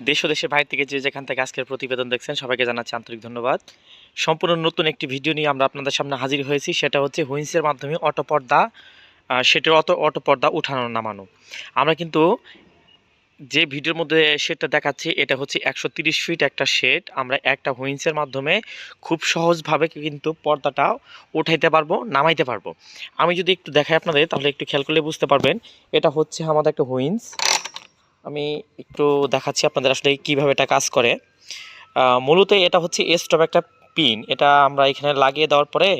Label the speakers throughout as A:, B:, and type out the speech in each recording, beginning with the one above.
A: দেশ ও দেশের বাইরে থেকে যে যেখান থেকে আজকের প্রতিবেদন দেখছেন, সবাইকে জানাচ্ছি আন্তরিক ধন্যবাদ। সম্পূর্ণ নতুন একটি ভিডিও নিয়ে আমরা আপনাদের সামনে হাজির হয়েছি, সেটা হচ্ছে হুইন্সের মাধ্যমে অটো পর্দা সেটার অটো অটো পর্দা উঠানো, নামানো। আমরা কিন্তু যে ভিডিওর মধ্যে সেটা দেখাচ্ছি, এটা হচ্ছে একশো ফিট একটা শেড। আমরা একটা হুইন্সের মাধ্যমে খুব সহজভাবে কিন্তু পর্দাটা উঠাইতে পারব, নামাইতে পারব। আমি যদি একটু দেখাই আপনাদের, তাহলে একটু খেয়াল করলে বুঝতে পারবেন, এটা হচ্ছে আমাদের একটা হুইন্স আমি একটু দেখাচ্ছি আপনাদের আসলে কীভাবে এটা কাজ করে। মূলত এটা হচ্ছে স্টপ একটা পিন এটা আমরা এখানে লাগিয়ে দেওয়ার পরে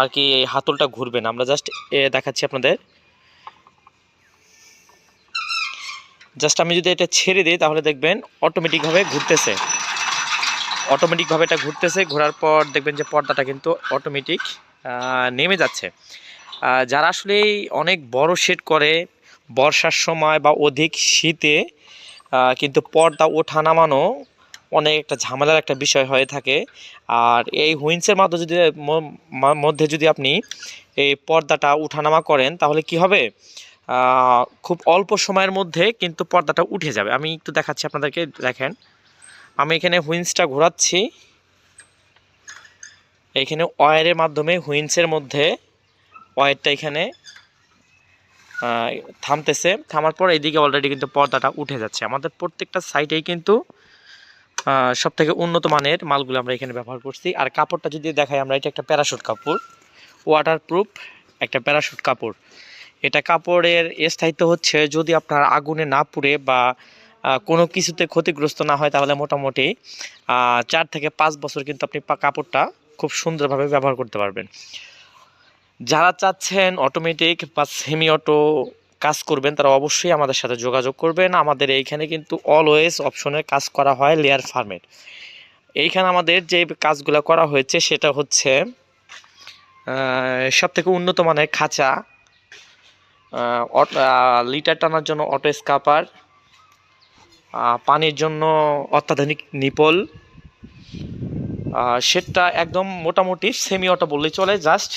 A: আর কি এই হাতলটা ঘুরবে না। আমরা জাস্ট এ দেখাচ্ছি আপনাদের। জাস্ট আমি যদি এটা ছেড়ে দিই তাহলে দেখবেন অটোমেটিকভাবে ঘুরতেছে। অটোমেটিকভাবে এটা ঘুরতেছে। ঘোরার পর দেখবেন যে পর্দাটা কিন্তু অটোমেটিক নেমে যাচ্ছে। যারা আসলে অনেক বড় শেড করে বর্ষার সময় বা অধিক শীতে কিন্তু পর্দা ওঠা নামানো অনেক একটা ঝামেলার একটা বিষয় হয়ে থাকে। আর এই হুইন্সের মাধ্যমে যদি মধ্যে যদি আপনি এই পর্দাটা উঠানামা করেন, তাহলে কি হবে? খুব অল্প সময়ের মধ্যে কিন্তু পর্দাটা উঠে যাবে। আমি একটু দেখাচ্ছি আপনাদেরকে, দেখেন। আমি এখানে হুইন্সটা ঘোরাচ্ছি। এখানে ওয়ারের মাধ্যমে হুইন্সের মধ্যে ওয়ারটা এখানে থামতেছে। থামার পর এইদিকে অলরেডি কিন্তু পর্দাটা উঠে যাচ্ছে। আমাদের প্রত্যেকটা সাইটেই কিন্তু সব থেকে উন্নত মানের মালগুলো আমরা এখানে ব্যবহার করছি। আর কাপড়টা যদি দেখাই আমরা, এটা একটা প্যারাশুট কাপড়। ওয়াটারপ্রুফ একটা প্যারাশুট কাপড়। এটা কাপড়ের স্থায়িত্ব হচ্ছে যদি আপনার আগুনে না পুড়ে বা কোনো কিছুতে ক্ষতিগ্রস্ত না হয়, তাহলে মোটামুটি চার থেকে পাঁচ বছর কিন্তু আপনি কাপড়টা খুব সুন্দরভাবে ব্যবহার করতে পারবেন। যারা চাচ্ছেন অটোমেটিক বা সেমি অটো কাজ করবেন, তারা অবশ্যই আমাদের সাথে যোগাযোগ করবেন। আমাদের এইখানে কিন্তু অলওয়েজ অপশনে কাজ করা হয় লেয়ার ফার্মের এইখানে আমাদের যে কাজগুলো করা হয়েছে, সেটা হচ্ছে সব থেকে উন্নত মানের খাঁচা লিটার টানার জন্য অটো স্কাপার পানির জন্য অত্যাধুনিক নিপল সেটা একদম মোটামুটি সেমি অটো বললেই চলে জাস্ট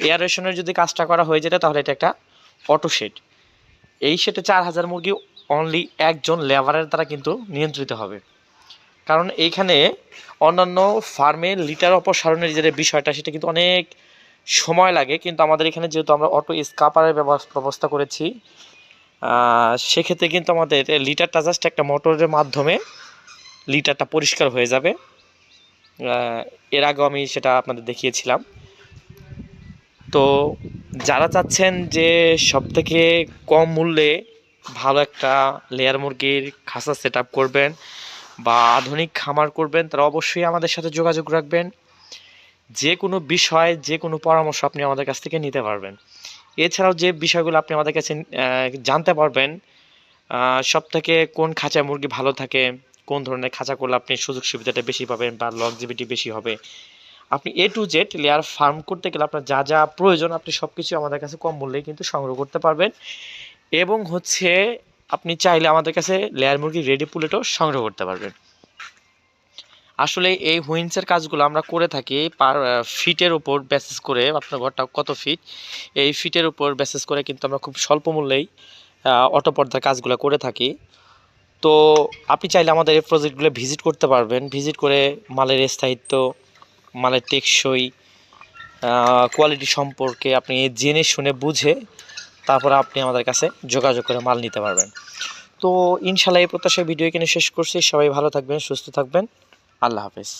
A: এয়ারেশনের যদি কাজটা করা হয়ে যেত, তাহলে এটা একটা অটো শেড এই শেডে চার হাজার মুরগি অনলি একজন লেবারের দ্বারা কিন্তু নিয়ন্ত্রিত হবে। কারণ এইখানে অন্যান্য ফার্মে লিটার অপসারণের যে বিষয়টা, সেটা কিন্তু অনেক সময় লাগে। কিন্তু আমাদের এখানে যেহেতু আমরা অটো স্কাপারের ব্যবস- ব্যবস্থা করেছি সেক্ষেত্রে কিন্তু আমাদের লিটারটা জাস্ট একটা মোটরের মাধ্যমে লিটারটা পরিষ্কার হয়ে যাবে। এর আগেও আমি সেটা আপনাদের দেখিয়েছিলাম। তো যারা চাচ্ছেন যে সব থেকে কম মূল্যে ভালো একটা লেয়ার মুরগির খাঁচা সেট করবেন বা আধুনিক খামার করবেন, তারা অবশ্যই আমাদের সাথে যোগাযোগ রাখবেন। যে কোনো বিষয় যে কোনো পরামর্শ আপনি আমাদের কাছ থেকে নিতে পারবেন। এছাড়াও যে বিষয়গুলো আপনি আমাদের কাছে জানতে পারবেন সব থেকে কোন খাঁচা মুরগি ভালো থাকে, কোন ধরনের খাঁচা করলে আপনি সুযোগ সুবিধাটা বেশি পাবেন বা লংজিভিটি বেশি হবে আপনি A to Z layer farm করতে গেলে আপনার যা যা প্রয়োজন, আপনি সব কিছু আমাদের কাছে কম মূল্যে কিন্তু সংগ্রহ করতে পারবেন। এবং হচ্ছে আপনি চাইলে আমাদের কাছে লেয়ার মুরগি রেডি পুলেটও সংগ্রহ করতে পারবেন। আসলে এই হুইন্সের কাজগুলো আমরা করে থাকি পার ফিটের উপর বেসিস করে, আপনার ঘরটা কত ফিট এই ফিটের উপর বেসিস করে কিন্তু আমরা খুব স্বল্প মূল্যেই অটো পর্দার কাজগুলো করে থাকি। তো আপনি চাইলে আমাদের এই প্রজেক্টগুলো ভিজিট করতে পারবেন। ভিজিট করে মালের স্থায়িত্ব মালের টেকসই কোয়ালিটি সম্পর্কে আপনি জেনে শুনে বুঝে তারপরে আপনি আমাদের কাছে যোগাযোগ করে মাল নিতে পারবেন। তো ইনশাল্লাহ এই প্রত্যাশায় ভিডিও এখানে শেষ করছি। সবাই ভালো থাকবেন, সুস্থ থাকবেন। আল্লাহ হাফেজ।